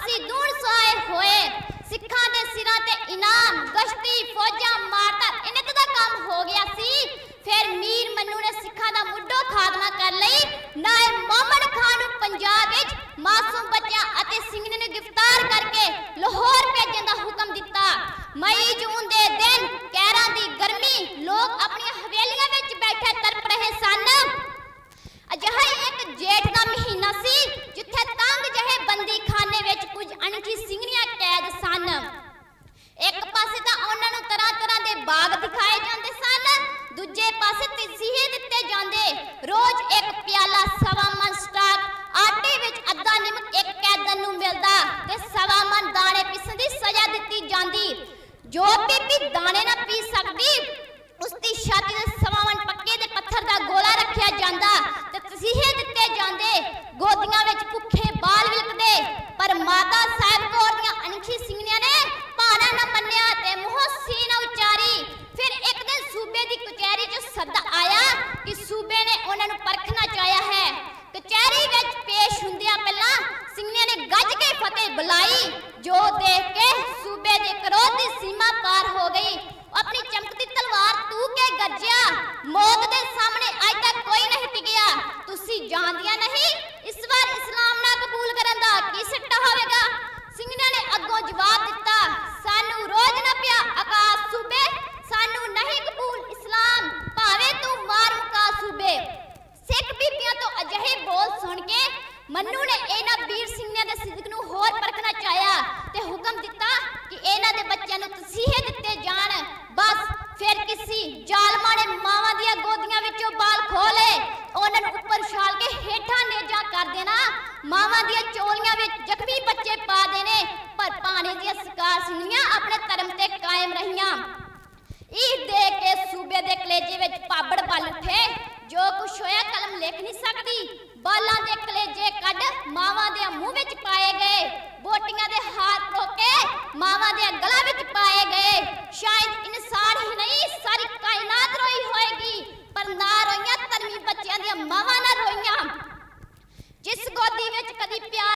ਅਸੀਂ ਦੂਰ ਸਾਏ ਹੋਏ। ਸਿੱਖਾਂ ਦੇ ਸਿਰਾਂ ਤੇ ਇਨਾਮ, ਗਸ਼ਤੀ, ਫੌਜਾਂ ਮਾਰਤਾ। ਇਹਨੇ ਤਾਂ ਕੰਮ ਹੋ ਗਿਆ ਸੀ। ਫਿਰ ਮੀਰ ਮੰਨੂ ਨੇ ਸਿੱਖਾਂ ਦਾ ਮੁੱਢੋਂ ਖਾਤਮਾ ਕਰ ਲਈ। ਨਾਇਬ ਮੁਹੰਮਦ ਖਾਨ ਨੂੰ ਪੰਜਾਬ ਵਿੱਚ ਮਾਸੂਮ ਬੱਚਿਆਂ ਅਤੇ ਸਿੰਘਾਂ ਨੂੰ ਗ੍ਰਿਫਤਾਰ ਕਰਕੇ ਪਿਆਲਾ ਸਵਾ ਮਨ ਸਟਾਕ ਆਟੇ ਵਿੱਚ ਅੱਧਾ ਨਿਮਕ ਇੱਕ ਕੈਦਨ ਨੂੰ ਮਿਲਦਾ ਤੇ ਸਵਾ ਮਨ ਦਾਣੇ ਪੀਸਣ ਦੀ ਸਜ਼ਾ ਦਿੱਤੀ ਜਾਂਦੀ। ਜੋ ਬੀਬੀ ਦਾਣੇ ਨਾ ਪੀ ਸਕਦੀ ਉਸ ਦੀ ਛਾਤੀ ਦੇ ਸਵਾਵਨ ਪੱਕੇ ਦੇ ਪੱਥਰ ਦਾ ਗੋਲਾ ਰੱਖਿਆ ਜਾਂਦਾ ਤੇ ਤਸੀਹੇ ਦਿੱਤੇ ਜਾਂਦੇ, ਗੋਦੀਆਂ ਵਿੱਚ ਭੁੱਖੇ ਬਾਲ ਵਿਲਕਦੇ ਪਰ ਮਾਤਾ ਸਾਹਿਬ ਕੌਰ ਦੀਆਂ ਅਣਖੀ ਸਿੰਘਣੀਆਂ ਨੇ ਭਾਣਾ ਨਾ ਮੰਨਿਆ ਤੇ ਮੂੰਹੋਂ ਸੀ ਨਾ ਉਚਾਰੀ ਫਿਰ ਇੱਕ ਦਿਨ ਸੂਬੇ ਦੀ ਕਚਹਿਰੀ 'ਚ ਸੱਦਾ ਆਇਆ ਕਿ ਸੂਬੇ ਨੇ ਉਹਨਾਂ ਨੂੰ ਪਰਖਣਾ ਚਾਹਿਆ ਹੈ ਕਚਹਿਰੀ ਵਿੱਚ ਪੇਸ਼ ਹੁੰਦਿਆਂ ਪਹਿਲਾਂ ਸਿੰਘਣੀਆਂ ਨੇ ਗੱਜ ਬੁਲਾਈ, ਜੋ ਦੇਖ ਕੇ ਸੂਬੇ ਦੇ ਕਰੋਧ ਦੀ ਸੀਮਾ ਪਾਰ ਹੋ ਗਈ। ਆਪਣੀ ਚਮਕਦੀ ਤਲਵਾਰ ਤੂ ਕੇ ਗਰਜਿਆ ਮੌਤ ਦੇ ਸਾਹਮਣੇ ਅੱਜ ਤੱਕ ਕੋਈ ਨਹੀਂ ਟਿਕਿਆ। ਤੁਸੀਂ ਜਾਣਦੀਆਂ ਨਹੀਂ ਇਸ ਵਾਰ ਇਸਲਾਮ ਨਾ ਕਬੂਲ ਕਰਨ ਦਾ ਕੀ ਸਿੱਟਾ ਹੋਵੇਗਾ? ਸਿੰਘਾਂ ਨੇ ਅੱਗੋਂ ਜਵਾਬ ਦਿੱਤਾ, ਸਾਨੂੰ ਰੋਜ਼ ਨਾ ਪਿਆ ਆਕਾਸ਼ ਸੂਬੇ। ਸਾਨੂੰ ਨਹੀਂ ਕਬੂਲ ਇਸਲਾਮ। ਭਾਵੇਂ ਤੂੰ ਮਾਰ ਮੁਕਾ ਸੂਬੇ। ਸਿੱਖ ਬੀਬੀਆਂ ਤੋਂ ਅਜਿਹੇ ਬੋਲ ਸੁਣ ਕੇ ਮੰਨੂ ਨੇ ਇਹਨਾਂ ਵੀਰ ਸਿੰਘਾਂ ਦੇ ਸਿੱਧਕ ਨੂੰ ਹੋਰ ਪਰਖਣਾ ਚਾਹਿਆ ਤੇ ਹੁਕਮ ਦਿੱਤਾ ਕਿ ਇਹਨਾਂ ਦੇ ਬੱਚਿਆਂ ਨੂੰ ਤਸੀਹੇ ਦਿੱਤੇ ਜਾਣ। ਬਸ ਫਿਰ ਕਿਸੇ ਜ਼ਾਲਮਾਂ ਨੇ ਮਾਵਾਂ ਦੀਆਂ ਗੋਦੀਆਂ ਵਿੱਚੋਂ ਬਾਲ ਖੋਲੇ ਉਹਨਾਂ ਨੂੰ ਉੱਪਰ ਛਾਲ ਕੇ ਹੇਠਾਂ ਨੇਜਾ ਕਰ ਦੇਣਾ। ਮਾਵਾਂ ਦੀਆਂ ਚੋਲੀਆਂ ਵਿੱਚ ਜ਼ਖਮੀ ਬੱਚੇ ਪਾ ਦੇਣੇ, ਪਰ ਪਾਣੇ ਦੀਆਂ ਸਕਾਰ ਸਿੰਘੀਆਂ ਆਪਣੇ ਧਰਮ ਤੇ ਕਾਇਮ ਰਹੀਆਂ। ਇਹ ਦੇਖ ਕੇ ਸੂਬੇ ਦੇ ਕਲੇਜੇ ਵਿੱਚ ਪਾਬੜ ਬਲ ਉੱਠੇ। ਜੋ ਕੁਛ ਹੋਇਆ ਲਿਖ ਨਹੀਂ ਸਕਦੀ। ਬਾਲਾਂ ਦੇ ਕਲੇਜੇ ਕੱਢ ਮਾਵਾਂ ਦੇ ਮੂੰਹ ਵਿੱਚ ਪਾਏ